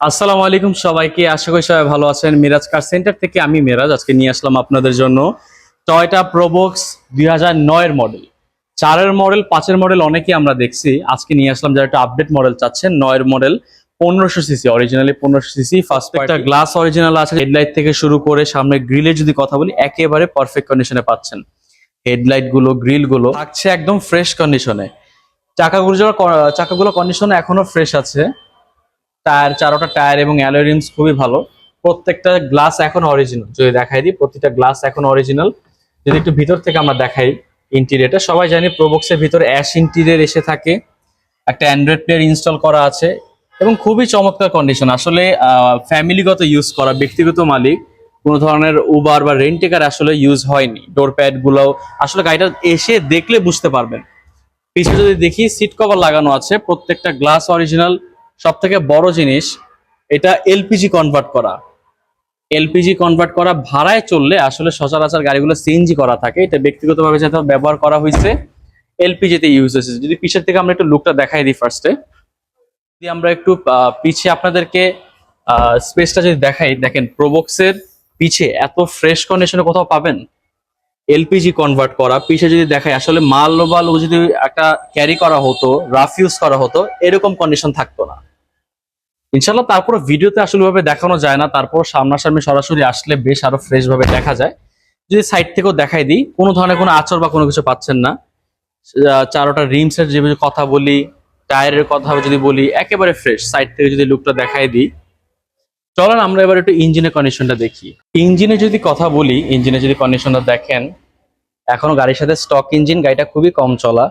আসসালামু আলাইকুম সবাইকে। আশা করি সবাই ভালো আছেন। মিরাজ কার সেন্টার থেকে আমি মিরাজ আজকে নিয়ে আসলাম আপনাদের জন্য টয়টা প্রোবক্স দুই হাজার নয়ের মডেল। চারের মডেল পাঁচের মডেল অনেকেই আমরা দেখছি। আজকে নিয়ে আসলাম যারা একটা আপডেট মডেল চাচ্ছেন নয়ের মডেল পনেরোশো সিসি অরিজিনালি পনেরোশো সিসি ফার্স্ট একটা গ্লাস অরিজিনাল আছে। হেডলাইট থেকে শুরু করে সামনে গ্রিলে যদি কথা বলি একেবারে পারফেক্ট কন্ডিশনে পাচ্ছেন। হেডলাইটগুলো গ্রিলগুলো থাকছে একদম ফ্রেশ কন্ডিশনে চাকাগুলো চাকাগুলো কন্ডিশনে এখনও ফ্রেশ আছে। টায়ার, চারোটা টায়ার এবং অ্যালয় রিমস খুবই ভালো। প্রত্যেকটা গ্লাস এখন অরিজিনাল যদি দেখাই দিই, প্রতিটা গ্লাস এখন অরিজিনাল যদি একটু ভিতর থেকে আমরা দেখাই ইন্টিরিয়রটা সবাই জানি প্রোবক্সের ভিতরে অ্যাশ ইন্টিরিয়র এসে থাকে। একটা অ্যান্ড্রয়েড প্লেয়ার ইনস্টল করা আছে এবং খুবই চমৎকার কন্ডিশন আসলে ফ্যামিলিগত ইউজ করা, ব্যক্তিগত মালিক, কোনো ধরনের উবার বা রেন্টেকার আসলে ইউজ হয়নি। ডোর প্যাডগুলো, আসলে গাড়িটা এসে দেখলে বুঝতে পারবেন। পিছনে যদি দেখি সিট কভার লাগানো আছে, প্রত্যেকটা গ্লাস অরিজিনাল সব থেকে বড় জিনিস, এটা এলপিজি কনভার্ট করা। এলপিজি কনভার্ট করা ভাড়ায় চললে আসলে সচরাচর গাড়িগুলো সিএনজি করা থাকে, এটা ব্যক্তিগতভাবে যাতে ব্যবহার করা হয়েছে, এলপিজিতে ইউজ হয়েছে। যদি পিছের থেকে আমরা একটু লুকটা দেখাই দিই ফার্স্টে যদি আমরা একটু পিছে আপনাদেরকে স্পেসটা যদি দেখাই, দেখেন প্রোবক্সের পিছে এত ফ্রেশ কন্ডিশনে কোথাও পাবেন? এলপিজি কনভার্ট করা, পিছে যদি দেখাই, আসলে মাল বাল যদি একটা ক্যারি করা হতো রাফ ইউজ করা হতো, এরকম কন্ডিশন থাকতো না। ইনশাল্লাহ তারপর ভিডিওতে আসলে ভাবে দেখানো যায় না তারপর সামনাসামনি সরাসরি আসলে বেশ আরও ফ্রেশ ভাবে দেখা যায়। যদি সাইড থেকেও দেখাই দিই, কোনো ধরনের কোনো আচর বা কোনো কিছু পাচ্ছেন না। চারোটা রিমস এর যে কথা বলি টায়ারের কথা যদি বলি, একেবারে ফ্রেশ সাইড থেকে যদি লুকটা দেখাই দিই চলেন আমরা এবার একটু ইঞ্জিনের কন্ডিশনটা দেখি। ইঞ্জিনে যদি কথা বলি ইঞ্জিনে যদি কন্ডিশনটা দেখেন, এখনও গাড়ির সাথে স্টক ইঞ্জিন গাড়িটা খুবই কম চলা।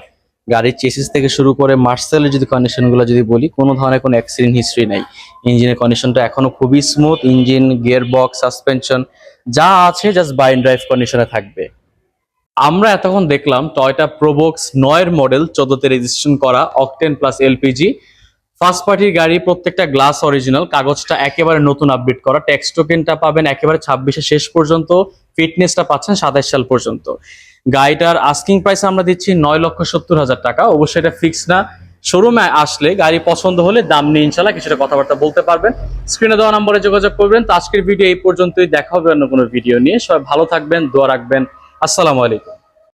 গাড়ির চেসিস থেকে শুরু করে মার্সেলের যদি কন্ডিশনগুলো যদি বলি, কোনো ধরনের কোনো অ্যাক্সিডেন্ট হিস্ট্রি নাই। ইঞ্জিনের কন্ডিশনটা এখনও খুবই smooth engine gear box suspension যা আছে জাস্ট বাইন ড্রাইভ কন্ডিশনে থাকবে। আমরা এতক্ষণ দেখলাম টয়টা প্রোবক্স নয়ের মডেল চোদ্দতে রেজিস্ট্রেশন করা অকটেন প্লাস এলপিজি ফার্স্ট পার্টির গাড়ি প্রত্যেকটা গ্লাস অরিজিনাল কাগজটা একেবারে নতুন আপডেট করা ট্যাক্স টোকেনটা পাবেন একেবারে ছাব্বিশে শেষ পর্যন্ত ফিটনেসটা পাচ্ছেন সাতাশ সাল পর্যন্ত। গাড়িটার আস্কিং প্রাইস আমরা দিচ্ছি নয় লক্ষ সত্তর হাজার টাকা। অবশ্যই এটা ফিক্স না। শোরুমে আসলে গাড়ি পছন্দ হলে দাম নিয়ে ইনশাল্লাহ কিছুটা কথাবার্তা বলতে পারবেন। স্ক্রিনে দেওয়া নম্বরে যোগাযোগ করবেন। তো আজকের ভিডিও এই পর্যন্তই। দেখা হবে অন্য কোনো ভিডিও নিয়ে। সবাই ভালো থাকবেন, দোয়া রাখবেন। আসসালামু আলাইকুম।